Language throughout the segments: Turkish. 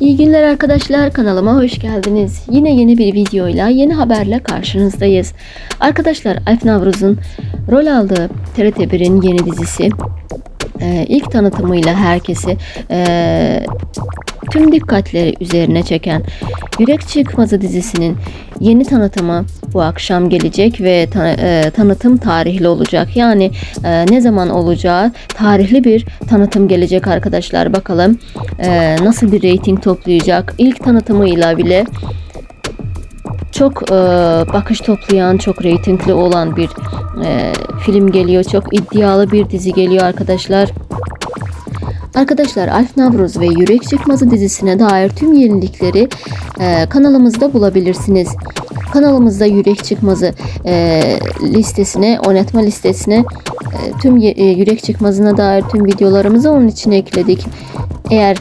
İyi günler arkadaşlar kanalıma hoş geldiniz. Yine yeni bir videoyla yeni haberle karşınızdayız. Arkadaşlar Alp Navruz'un rol aldığı TRT1'in yeni dizisi e, ilk tanıtımıyla herkesi e, tüm dikkatleri üzerine çeken Yürek Çıkmazı dizisinin yeni tanıtımı bu akşam gelecek ve ta- e, tanıtım tarihli olacak. Yani e, ne zaman olacağı tarihli bir tanıtım gelecek arkadaşlar. Bakalım e, nasıl bir reyting toplayacak. İlk tanıtımıyla bile çok e, bakış toplayan, çok reytingli olan bir e, film geliyor. Çok iddialı bir dizi geliyor arkadaşlar. Arkadaşlar Alp Navruz ve Yürek Çıkmazı dizisine dair tüm yenilikleri e, kanalımızda bulabilirsiniz. Kanalımızda Yürek Çıkmazı e, listesine, oynatma listesine e, tüm e, Yürek Çıkmazı'na dair tüm videolarımızı onun için ekledik. Eğer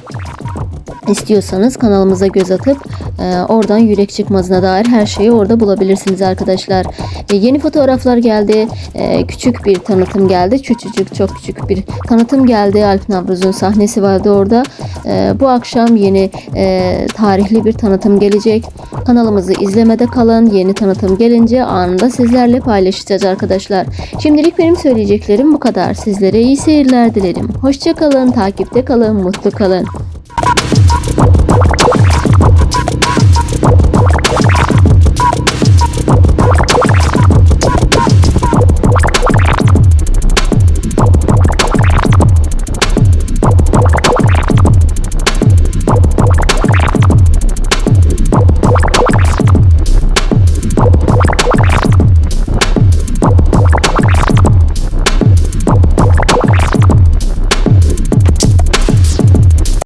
istiyorsanız kanalımıza göz atıp e, oradan yürek çıkmazına dair her şeyi orada bulabilirsiniz arkadaşlar. E, yeni fotoğraflar geldi. E, küçük bir tanıtım geldi. Küçücük çok küçük bir tanıtım geldi. Alp Navruz'un sahnesi vardı orada. E, bu akşam yeni e, tarihli bir tanıtım gelecek. Kanalımızı izlemede kalın. Yeni tanıtım gelince anında sizlerle paylaşacağız arkadaşlar. Şimdilik benim söyleyeceklerim bu kadar. Sizlere iyi seyirler dilerim. Hoşça kalın, takipte kalın, mutlu kalın.